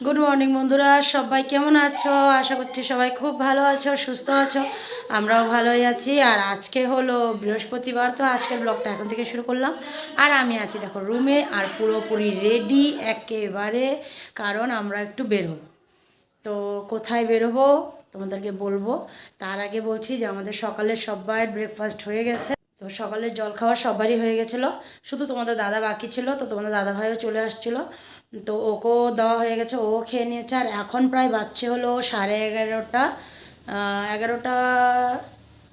Good morning বন্ধুরা। সবাই কেমন আছো? আশা করছি সবাই খুব ভালো আছো, সুস্থ আছো। আমরাও ভালোই আছি। আর আজকে হলো বৃহস্পতিবার, তো আজকের ব্লগটা এখন থেকে শুরু করলাম। আর আমি আছি দেখো রুমে, আর পুরোপুরি রেডি একেবারে, কারণ আমরা একটু বের হব। তো কোথায় বেরোবো তোমাদেরকে বলব? তার আগে বলছি যে আমাদের সকালের সবাই ব্রেকফাস্ট হয়ে গেছে। তো সকালের জল খাওয়া সবারই হয়ে গেছিল। শুধু তোমাদের দাদা বাকি ছিল, তো তোমাদের দাদা ভাইও চলে আসছিল। তো ওকেও দেওয়া হয়ে গেছে, ও খেয়ে নিয়েছে। আর এখন প্রায় বাচ্চে হলো সাড়ে এগারোটা এগারোটা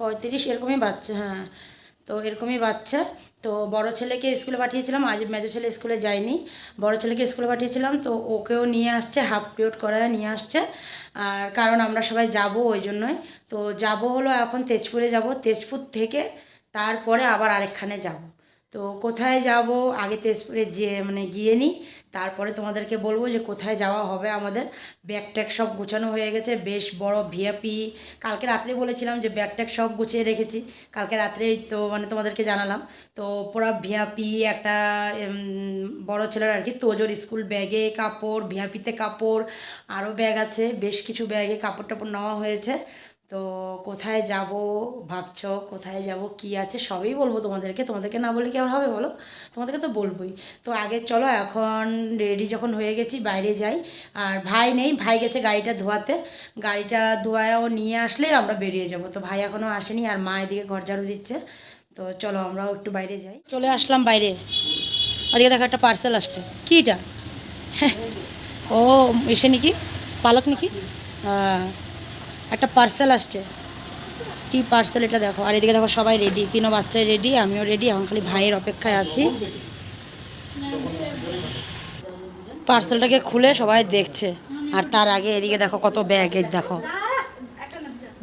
পঁয়ত্রিশ, এরকমই বাচ্চা হ্যাঁ। তো এরকমই বাচ্চা তো বড় ছেলেকে স্কুলে পাঠিয়েছিলাম, আজ মেজো ছেলে স্কুলে যায়নি। বড় ছেলেকে স্কুলে পাঠিয়েছিলাম, তো ওকেও নিয়ে আসছে, হাফ পিরিয়ড করায় নিয়ে আসছে। আর কারণ আমরা সবাই যাব ওই জন্যই। তো যাব হলো এখন তেজপুরে যাব। তেজপুর থেকে তারপরে আবার আরেকখানে যাব। তো কোথায় যাব? আগে তেজপুরে যে মানে গিয়ে নিই। তারপরে তোমাদেরকে বলব যে কোথায় যাওয়া হবে আমাদের। ব্যাগ ট্যাগ সব গুছানো হয়ে গেছে। বেশ বড় ভিআপি কালকে রাত্রে বলেছিলাম যে ব্যাগ ট্যাগ সব গুছিয়ে রেখেছি। কালকে রাত্রেই তো মানে তোমাদেরকে জানালাম। তো পুরো ভিআপি একটা বড় ছেলের আর কি তোজোর স্কুল ব্যাগে কাপড় ভিআপিতে কাপড়, আরও ব্যাগ আছে। বেশ কিছু ব্যাগে কাপড় টাপড় নেওয়া হয়েছে। তো কোথায় যাব ভাবছ? কোথায় যাব? কি আছে? সবই বলব তোমাদেরকে। তোমাদেরকে না বলে কি হবে বলো? তোমাদেরকে তো বলবোই। তো আগে চলো, এখন রেডি যখন হয়ে গেছি, বাইরে যাই। আর ভাই নেই, ভাই গেছে গাড়িটা ধোয়াতে। গাড়িটা ধোয়াও নিয়ে আসলে আমরা বেরিয়ে যাব। তো ভাই এখনও আসেনি, আর মা এদিকে ঘর ঝাড়ু দিচ্ছে। তো চলো, আমরাও একটু বাইরে যাই। চলে আসলাম বাইরে। ওদিকে দেখো একটা পার্সেল আসছে। কি এটা? ও, এসে নাকি? পালক নাকি? হ্যাঁ। একটা পার্সেল আসছে। কি পার্সেল এটা দেখো? আর এদিকে দেখো সবাই রেডি তিনও বাচ্চাই রেডি আমিও রেডি এখন খালি ভাইয়ের অপেক্ষায় আছি। পার্সেলটাকে খুলে সবাই দেখছে। আর তার আগে এদিকে দেখো কত ব্যাগ এই দেখো।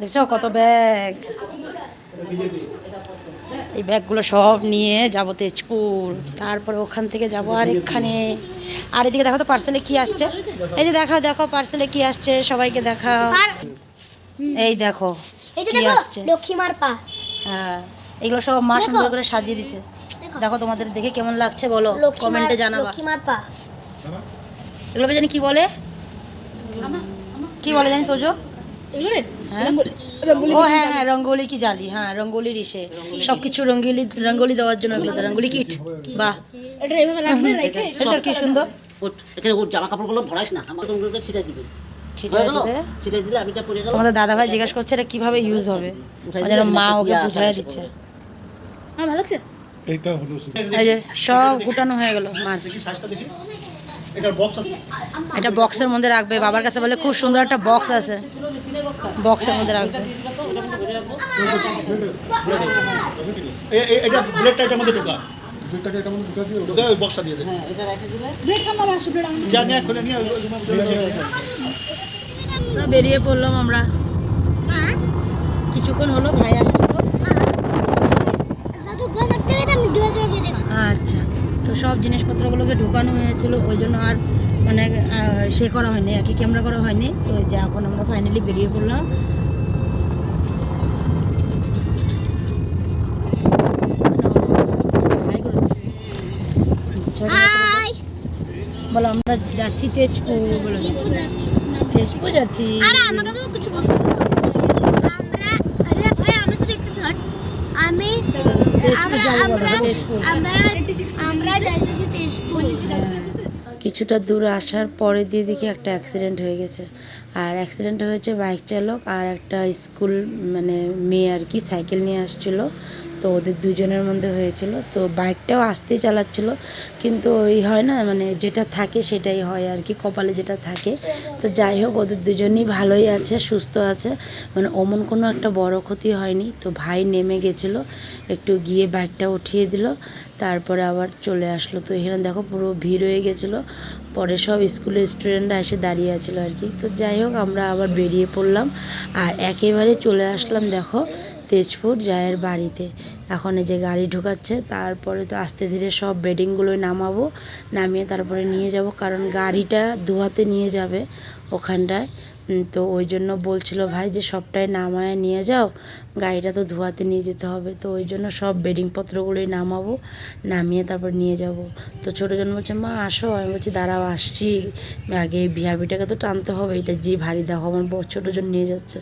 দেখছ কত ব্যাগ এই ব্যাগগুলো সব নিয়ে যাব তেজপুর। তারপরে ওখান থেকে যাব আরেকখানে। আর এদিকে দেখো তো পার্সেলে কি আসছে? এই যে দেখাও, দেখো পার্সেলে কি আসছে? সবাইকে দেখাও। এই দেখো কি আসছে? লক্ষ্মীমার পা। হ্যাঁ এগুলো সব মা সুন্দর করে সাজিয়ে দিচ্ছে দেখো। তোমাদের দেখে কেমন লাগছে বলো কমেন্টে জানাবা। লক্ষ্মীমার পা। এগুলোকে জানি কি বলে? কি বলে জানি তোজো? হ্যাঁ? ও হ্যাঁ হ্যাঁ রঙ্গোলি কি জালি হ্যাঁ রঙ্গোলির ইসে। সব কিছু রঙ্গোলি রঙ্গোলি দেওয়ার জন্য এগুলো রঙ্গোলি কিট। বাহ। এটা এটা কি সুন্দর। এখানে ওর জামা কাপড়গুলো ভরাইস না আমার ছিটাই দিবে। হয়ে তোমাদের দাদা ভাই জিজ্ঞাসা করছে এটা কীভাবে ইউজ হবে? যেন মা ওকে বুঝাই দিচ্ছে। আমার ভালো লাগছে? এইটা হলো সে- এই যে সব গুটানো হয়ে গেল মার এটা বক্সের মধ্যে রাখবে বাবার কাছে বলে খুব সুন্দর একটা বক্স আছে। বক্সের মধ্যে রাখবে। এটা ব্লেডটা এটার মধ্যে ঢোকা। মধ্যে দিয়ে ওই বক্সটা দিয়ে দে। হ্যাঁ এটা রেখে দিলে যা নিয়ে খুলে বেরিয়ে পড়লাম আমরা কিছুক্ষণ হলো ভাই আসছিল। আচ্ছা তো সব জিনিসপত্রগুলোকে ঢুকানো হয়েছিল ওই জন্য আর মানে সে করা হয়নি আর কি ক্যামেরা করা হয়নি তো এই যে এখন আমরা ফাইনালি বেরিয়ে পড়লাম। হাই বলো আমরা যাচ্ছি তেজপুর বলো। তেজপুর যাচ্ছি। আরে আমাকে তো কিছু বলতে আমরা আরে ভাই আমরা শুধু একটা শট আমি আমরা আমরা আমরা আমরা তেজপুর। কিছুটা দূর আসার পরে দিয়ে দেখি একটা অ্যাক্সিডেন্ট হয়ে গেছে। আর অ্যাক্সিডেন্ট হয়েছে বাইক চালক আর একটা স্কুল মানে মেয়ে আর কি সাইকেল নিয়ে আসছিল। তো ওদের দুজনের মধ্যে হয়েছিল। তো বাইকটাও আসতেই চালাচ্ছিল, কিন্তু ওই হয় না মানে যেটা থাকে সেটাই হয় আর কি, কপালে যেটা থাকে। তো যাই হোক, ওদের দুজনই ভালোই আছে, সুস্থ আছে। মানে অমন কোনো একটা বড় ক্ষতি হয়নি। তো ভাই নেমে গেছিল, একটু গিয়ে বাইকটা উঠিয়ে দিল, তারপরে আবার চলে আসলো। তো এখানে দেখো পুরো ভিড় হয়ে গেছিল, পরে সব স্কুলের স্টুডেন্টরা এসে দাঁড়িয়ে আছিল আর কি। তো যাই হোক, আমরা আবার বেরিয়ে পড়লাম, আর একেবারে চলে আসলাম দেখো তেজপুর জায়ের বাড়িতে। এখন এই যে গাড়ি ঢুকাচ্ছে, তারপরে তো আস্তে ধীরে সব বেডিংগুলো নামাবো, নামিয়ে তারপরে নিয়ে যাব, কারণ গাড়িটা দুহাতে নিয়ে যাবে ওখানটায়। তো ওই জন্য বলছিল, ভাই, যে সবটাই নামায় নিয়ে যাও, গাড়িটা তো ধোয়াতে নিয়ে যেতে হবে। তো ওই জন্য সব বেডিংপত্রগুলোই নামাবো, নামিয়ে তারপর নিয়ে যাব। তো ছোটো জন বলছে, মা, আসো। আমি বলছি, দাঁড়াও, আসছি। আগে ভিয়াবিটাকে তো টানতে হবে, এটা যে ভারী দেখো আমার বড় ছোটো জন নিয়ে যাচ্ছে।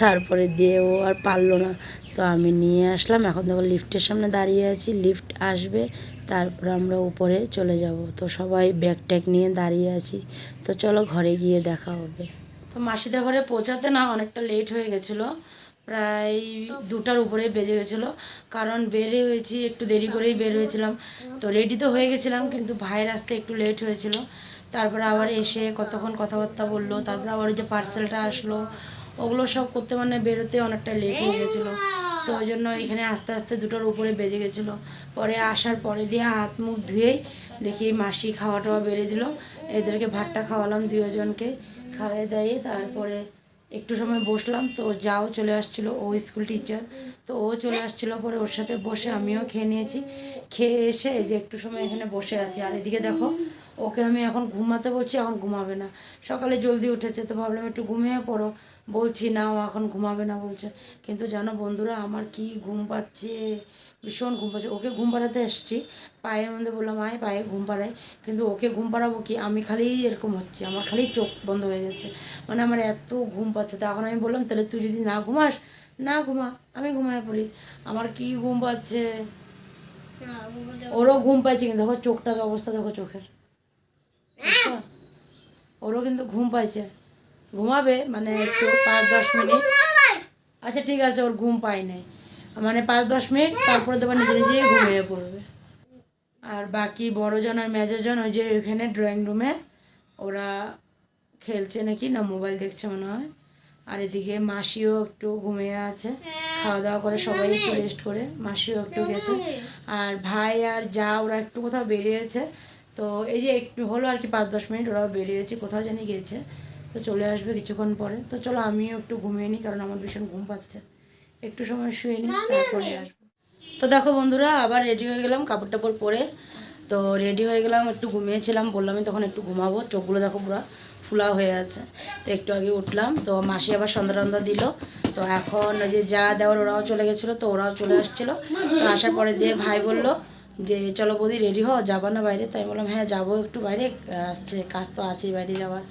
তারপরে দিয়ে ও আর পারল না। তো আমি নিয়ে আসলাম, এখন দেখো লিফটের সামনে দাঁড়িয়ে আছি, লিফট আসবে, তারপর আমরা উপরে চলে যাব। তো সবাই ব্যাগ ট্যাগ নিয়ে দাঁড়িয়ে আছি। তো চলো ঘরে গিয়ে দেখা হবে। তো মাসিদের ঘরে পৌঁছাতে না অনেকটা লেট হয়ে গেছিল। প্রায় দুটার উপরে বেজে গেছিল। কারণ বের হয়েছি, একটু দেরি করেই বের হয়েছিলাম। তো রেডি তো হয়ে গেছিলাম, কিন্তু ভাইয়ের আসতে একটু লেট হয়েছিল। তারপরে আবার এসে কতক্ষণ কথাবার্তা বলল, তারপরে আবার ওই যে পার্সেলটা আসলো। ওগুলো সব করতে মানে বেরোতে অনেকটা লেট হয়ে গেছিল। তো ওই জন্য এখানে আস্তে আস্তে দুটোর উপরে বেজে গেছিল। পরে আসার পরে দিয়ে হাত মুখ ধুয়েই দেখি মাসি খাওয়া টাওয়া বেড়ে দিল। এদেরকে ভাতটা খাওয়ালাম দুজনকে খাওয়াই দাইয়ে তারপরে একটু সময় বসলাম, তো যাও চলে আসছিল ও স্কুল টিচার। তো ও চলে আসছিল, পরে ওর সাথে বসে আমিও খেয়ে নিয়েছি। খেয়ে এসে যে একটু সময় এখানে বসে আছি। আর এদিকে দেখো, ওকে আমি এখন ঘুমাতে বলছি, এখন ঘুমাবে না। সকালে জলদি উঠেছে, তো ভাবলাম একটু ঘুমিয়ে পড়ো। বলছি না ও এখন ঘুমাবে না, বলছে। কিন্তু জানো বন্ধুরা, আমার কি ঘুম পাচ্ছে? ভীষণ ঘুম পাচ্ছে। ওকে ঘুম পাড়াতে এসেছি। পায়ের মধ্যে বললাম, আয় পায়ে, ঘুম পাড়াই কিন্তু ওকে ঘুম পাড়াবো কি? আমি খালি এরকম হচ্ছে। আমার খালি চোখ বন্ধ হয়ে যাচ্ছে। মানে আমার এত ঘুম পাচ্ছে। তখন আমি বললাম, তাহলে তুই যদি না ঘুমাস, না ঘুমা। আমি ঘুমায় পড়ি। আমার কি ঘুম পাচ্ছে? ওরও ঘুম পাইছে কিন্তু। দেখো চোখটার অবস্থা, দেখো চোখের। ওরও কিন্তু ঘুম পাইছে। ঘুমাবে মানে একটু পাঁচ দশ মিনিট। আচ্ছা ঠিক আছে, ওর ঘুম পাই নাই। মানে পাঁচ, দশ মিনিট, তারপরে তোমার নিজে নিজেই ঘুমিয়ে পড়বে। আর বাকি বড়জন আর মেজরজন, ওই যে ওইখানে ড্রয়িং রুমে ওরা খেলছে নাকি? না মোবাইল দেখছে মনে হয়। আর এদিকে মাসিও একটু ঘুমিয়ে আছে। খাওয়া দাওয়া করে সবাই একটু রেস্ট করে, মাসিও একটু গেছে। আর ভাই আর যা, ওরা একটু কোথাও বেরিয়েছে। তো এই যে একটু হলো আর কি, পাঁচ, দশ মিনিট ওরাও বেরিয়েছে, কোথাও জানি গেছে। তো চলে আসবে কিছুক্ষণ পরে। তো চলো আমিও একটু ঘুমিয়ে নিই, কারণ আমার ভীষণ ঘুম পাচ্ছে। একটু সময় শুয়ে নিই তারপরে আসব। তো দেখো বন্ধুরা আবার রেডি হয়ে গেলাম কাপড় টাপড় পরে। তো রেডি হয়ে গেলাম একটু ঘুমিয়েছিলাম বললামই তখন একটু ঘুমাবো চোখগুলো দেখো পুরো ফুলা হয়ে আছে। তো একটু আগে উঠলাম তো মাসি আবার সন্ধ্যা টন্ধা দিল। তো এখন ওই যে যা দেওয়ার ওরাও চলে গেছিল তো ওরাও চলে আসছিল। তো আসার পরে দিয়ে ভাই বলল যে চলো বৌদি রেডি হও যাবা না বাইরে? তাই বললাম হ্যাঁ যাব একটু বাইরে আসছে কাজ তো আছেই বাইরে যাওয়ার।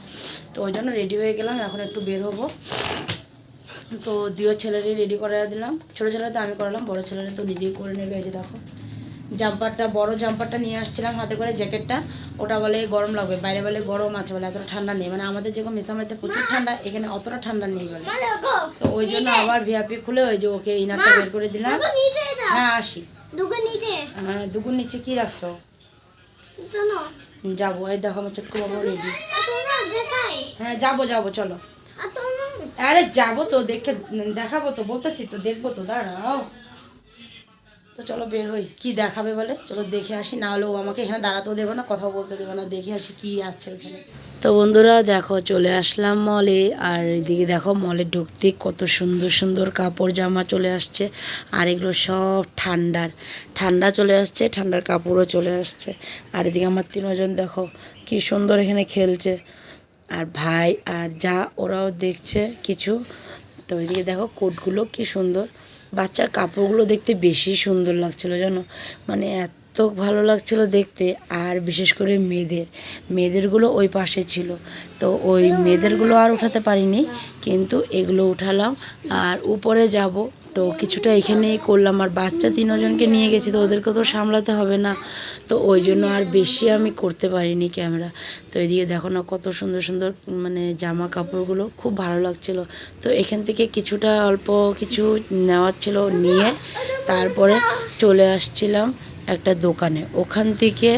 তো ওই জন্য রেডি হয়ে গেলাম এখন একটু বের হব। তো দিও ছেলেরই রেডি করে দিলাম। ছোটো ছেলে তো আমি করালাম বড়ো ছেলেরা তো নিজেই করে নেবে এই যে দেখো। জাম্পারটা বড় জাম্পারটা নিয়ে আসছিলাম হাতে করে জ্যাকেটটা। ওটা বলে গরম লাগবে বাইরে বলে গরম আছে বলে এতটা ঠান্ডা নেই। মানে আমাদের যেরকম মিসামারিতে প্রচুর ঠান্ডা এখানে অতটা ঠান্ডা নেই বলে। তো ওই জন্য আবার ভিআপি খুলে ওই যে ওকে ইনারটা বের করে দিলাম। হ্যাঁ আসি। দুটো নিচে। হ্যাঁ দুগুন নিচে কি রাখছো? যাব এই দেখো আমার ছোট্ট বাবু রেডি হ্যাঁ যাব যাব চলো। আর যাব তো, দেখে, দেখাবো তো, বলতেছি তো, দেখব তো, দাঁড়াও। তো চলো বের হই, কি দেখাবে বলে? চলো দেখে আসি, না হলে ও আমাকে এখানে দাঁড়াতেও দেবে না, কথাও বলতে দেবে না, দেখে আসি কি আসছে ওখানে। তো বন্ধুরা, দেখো, চলে আসলাম মলে, আর এদিকে দেখো, মলে ঢুকতে কত সুন্দর সুন্দর কাপড় জামা চলে আসছে, আর এগুলো সব ঠান্ডার। ঠান্ডা চলে আসছে, ঠান্ডার কাপড়ও চলে আসছে। আর এদিকে আমার তিনজন, দেখো, কি সুন্দর এখানে খেলছে। আর ভাই আর যা ওরাও দেখছে কিছু। তো ওইদিকে দেখো কোটগুলো কি সুন্দর। বাচ্চার কাপড়গুলো দেখতে বেশি সুন্দর লাগছিল জানো। মানে এত ভালো লাগছিল দেখতে, আর বিশেষ করে মেয়েদের। মেয়েদেরগুলো ওই পাশে ছিল। তো ওই মেয়েদেরগুলো আর উঠাতে পারিনি, কিন্তু এগুলো উঠালাম। আর উপরে যাব, তো কিছুটা এখানেই করলাম। আর বাচ্চা তিনজনকে নিয়ে গেছি, তো ওদেরকে তো সামলাতে হবে না। তো ওই জন্য আর বেশি আমি করতে পারিনি ক্যামেরা। তো এদিকে দেখো না কত সুন্দর সুন্দর মানে জামা কাপড়গুলো, খুব ভালো লাগছিল। তো এখান থেকে কিছুটা অল্প কিছু নেওয়ার ছিল, নিয়ে তারপরে চলে আসছিলাম। একটা দোকানে। ওখান থেকে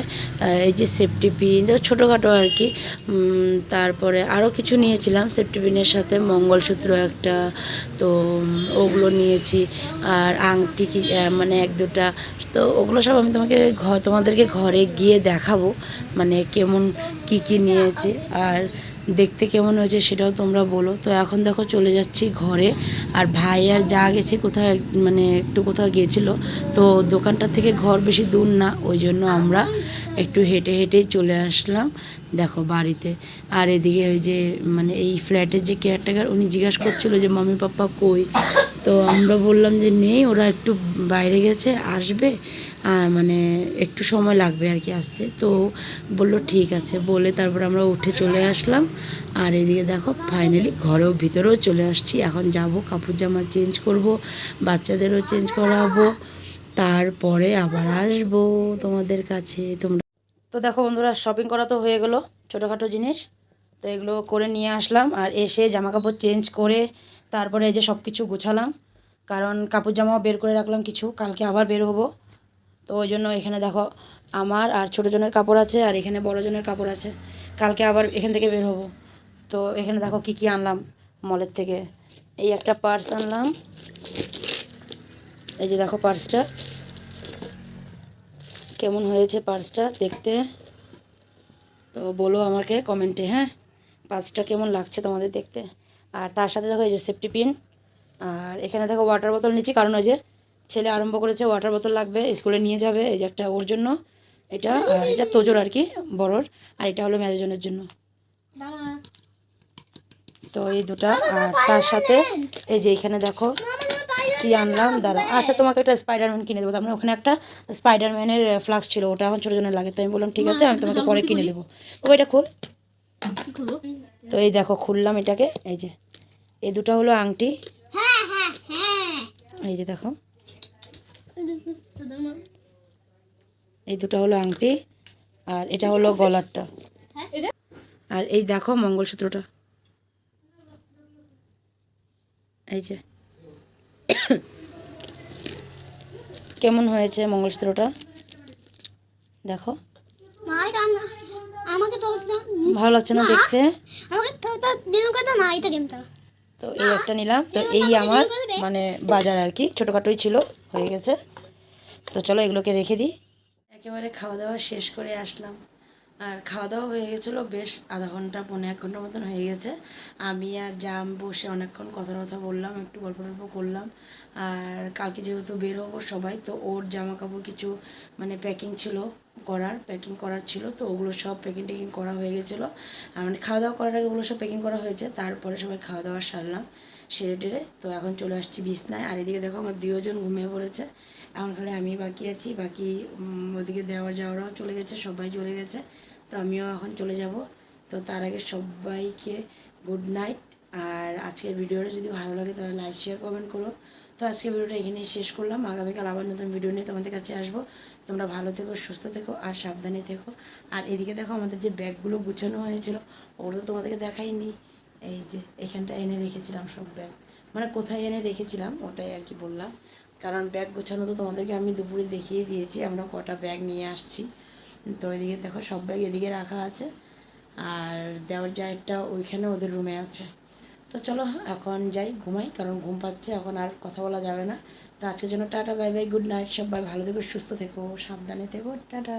এই যে সেফটি পিন ছোটোখাটো আর কি তারপরে আরও কিছু নিয়েছিলাম সেফটি পিনের সাথে মঙ্গলসূত্র একটা, তো, ওগুলো নিয়েছি। আর আংটি কি মানে এক দুটা, তো ওগুলো সব আমি তোমাকে ঘর তোমাদেরকে ঘরে গিয়ে দেখাবো মানে কেমন কি কি নিয়েছি। আর দেখতে কেমন হয়েছে সেটাও তোমরা বলো। তো এখন দেখো চলে যাচ্ছি ঘরে। আর ভাই আর যা গেছে কোথাও মানে একটু কোথাও গিয়েছিল। তো দোকানটা থেকে ঘর বেশি দূর না, ওই জন্য আমরা একটু হেঁটে হেঁটেই চলে আসলাম দেখো বাড়িতে। আর এদিকে ওই যে মানে এই ফ্ল্যাটের যে কেয়ারটেকার উনি জিজ্ঞাসা করছিল যে, মামি পাপ্পা কই? তো আমরা বললাম যে, নেই, ওরা একটু বাইরে গেছে, আসবে। মানে একটু সময় লাগবে আর কি আসতে। তো বলল, ঠিক আছে। বলে তারপর আমরা উঠে চলে আসলাম। আর এদিকে দেখো ফাইনালি ঘরেও ভিতরেও চলে আসছি। এখন যাব, কাপড় জামা চেঞ্জ করব, বাচ্চাদেরও চেঞ্জ করাবো। তারপরে আবার আসব তোমাদের কাছে। তোমরা তো দেখো বন্ধুরা শপিং করা তো হয়ে গেলো, ছোটোখাটো জিনিস। তো এগুলো করে নিয়ে আসলাম আর এসে জামা কাপড় চেঞ্জ করে তারপরে এই যে সব কিছু গোছালাম। কারণ কাপড় জামাও বের করে রাখলাম কিছু। কালকে আবার বের হব। তো ওই জন্য এখানে দেখো আমার আর ছোটো জনের কাপড় আছে আর এখানে বড় জনের কাপড় আছে। কালকে আবার এখান থেকে বের হব। তো এখানে দেখো কি কি আনলাম মলের থেকে। এই একটা পার্স আনলাম। এই যে দেখো পার্সটা। কেমন হয়েছে পার্সটা দেখতে? তো বলো আমাকে কমেন্টে হ্যাঁ? পার্সটা কেমন লাগছে তোমাদের দেখতে? আর তার সাথে দেখো এই যে সেফটি পিন আর এখানে দেখো ওয়াটার বোতল নিচ্ছি, কারণ ওই যে ছেলে আরম্ভ করেছে ওয়াটার বোতল লাগবে স্কুলে নিয়ে যাবে এই যে একটা ওর জন্য। এটা আর এটা তোজোর আর কি বড়োর। আর এটা হলো ম্যাজনের জন্য। তো এই দুটা আর তার সাথে এই যে এখানে দেখো কি আনলাম দাঁড়া আচ্ছা তোমাকে একটা স্পাইডারম্যান কিনে দেবো। তার মানে ওখানে একটা স্পাইডারম্যানের ফ্লাক্স ছিল। ওটা এখন ছোটো জনের লাগে। তো আমি বললাম ঠিক আছে আমি তোমাকে পরে কিনে দেবো। ও এটা খোল? তো এই দেখো খুললাম এটাকে। এই যে এই দুটো হলো আংটি। হ্যাঁ হ্যাঁ হ্যাঁ। এই যে দেখো। এই দুটো হলো আংটি আর এটা হলো গলারটা। আর এই দেখো মঙ্গলসূত্রটা। এই যে। কেমন হয়েছে মঙ্গলসূত্রটা? দেখো। মা এটা আম- আমাকে তো ভালো লাগছে না দেখতে? আমাকে তো তো দিন কথা না এটা গেমটা। তো এই একটা নিলাম। তো এই আমার মানে বাজার আর কি ছোটোখাটোই ছিল হয়ে গেছে। তো চলো এগুলোকে রেখে দিই। একেবারে খাওয়া দাওয়া শেষ করে আসলাম। আর খাওয়া দাওয়া হয়ে গেছিল বেশ আধা ঘণ্টা পনেরো এক ঘণ্টার মতন হয়ে গেছে। আমি আর জাম বসে অনেকক্ষণ কথা কথা বললাম, একটু গল্প টল্প করলাম। আর কালকে যেহেতু বের হব সবাই, তো ওর জামা কাপড় কিছু মানে প্যাকিং ছিল করার প্যাকিং করার ছিল, তো ওগুলো সব প্যাকিং ট্যাকিং করা হয়ে গেছিল। আর মানে খাওয়া দাওয়া করার আগে ওগুলো সব প্যাকিং করা হয়েছে, তারপরে সবাই খাওয়া দাওয়া সারলাম, সেরে টেরে। তো এখন চলে আসছি বিছনায়। আর এদিকে দেখো আমার দুজন ঘুমিয়ে পড়েছে। এখন খালি আমি বাকি আছি, বাকি ওদিকে দেওয়ার যাওয়ারাও চলে গেছে, সবাই চলে গেছে। তো আমিও এখন চলে যাব। তো তার আগে সবাইকে গুড নাইট আর আজকের ভিডিওটা যদি ভালো লাগে তাহলে লাইক শেয়ার কমেন্ট করো। তো আজকের ভিডিওটা এখানেই শেষ করলাম। আগামীকাল আবার নতুন ভিডিও নিয়ে তোমাদের কাছে আসব। তোমরা ভালো থেকো, সুস্থ থেকো আর সাবধানে থেকো। আর এদিকে দেখো আমাদের যে ব্যাগগুলো গুছানো হয়েছিল, ওগুলো তো তোমাদেরকে দেখাইনি। এই যে এখানটা এনে রেখেছিলাম সব ব্যাগ। মানে কোথায় এনে রেখেছিলাম, ওটাই আর কি বললাম। কারণ ব্যাগ গোছানো তো তোমাদেরকে আমি দুপুরে দেখিয়ে দিয়েছি, আমরা কটা ব্যাগ নিয়ে আসছি। তো ওইদিকে দেখো সব ব্যাগ এদিকে রাখা আছে, আর দেওয়ার জায়গাটা ওইখানে ওদের রুমে আছে। তো চলো এখন যাই ঘুমাই, কারণ ঘুম পাচ্ছে, এখন আর কথা বলা যাবে না। তো আজকের জন্য tata, bye bye, good night, সবাই ভালো থেকো, সুস্থ থেকো, সাবধানে থেকো, টাটা।